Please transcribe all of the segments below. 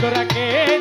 তোরা কে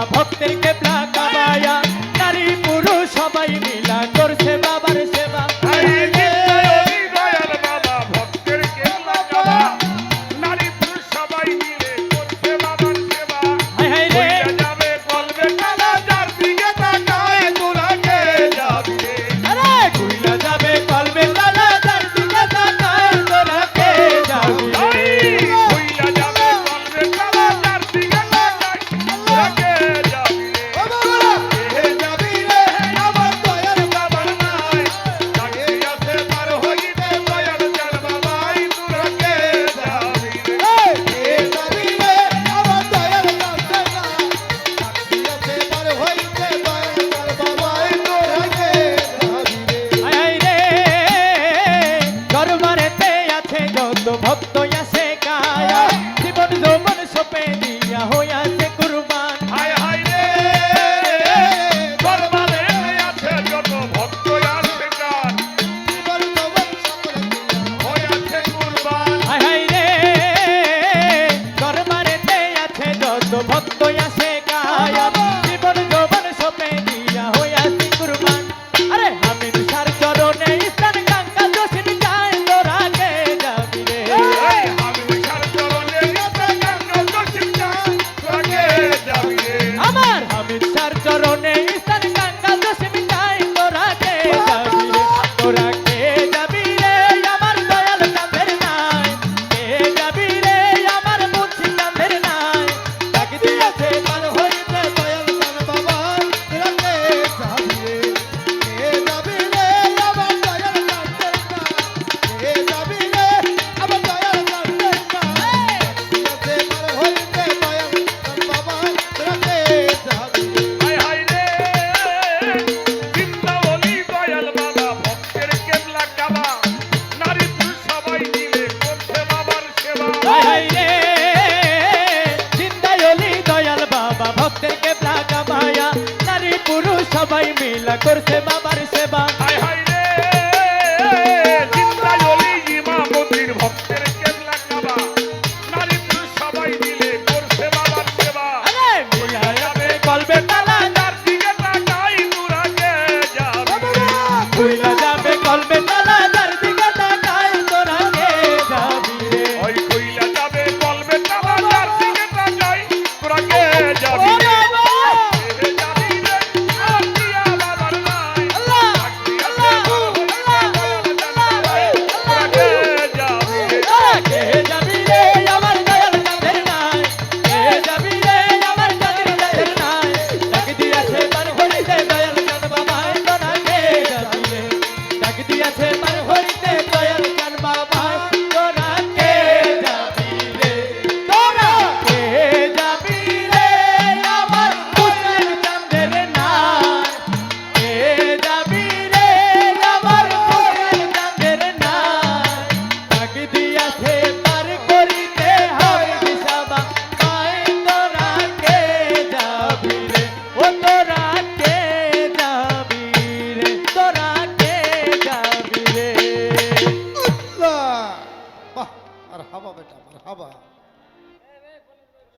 বাবা ভক্তের কেবলা কাবায়া নারী পুরুষ সবাই মিলা করছে বাবা। পুরুষ সবাই মিলা করছে বাবার সেবা। দিয়াছে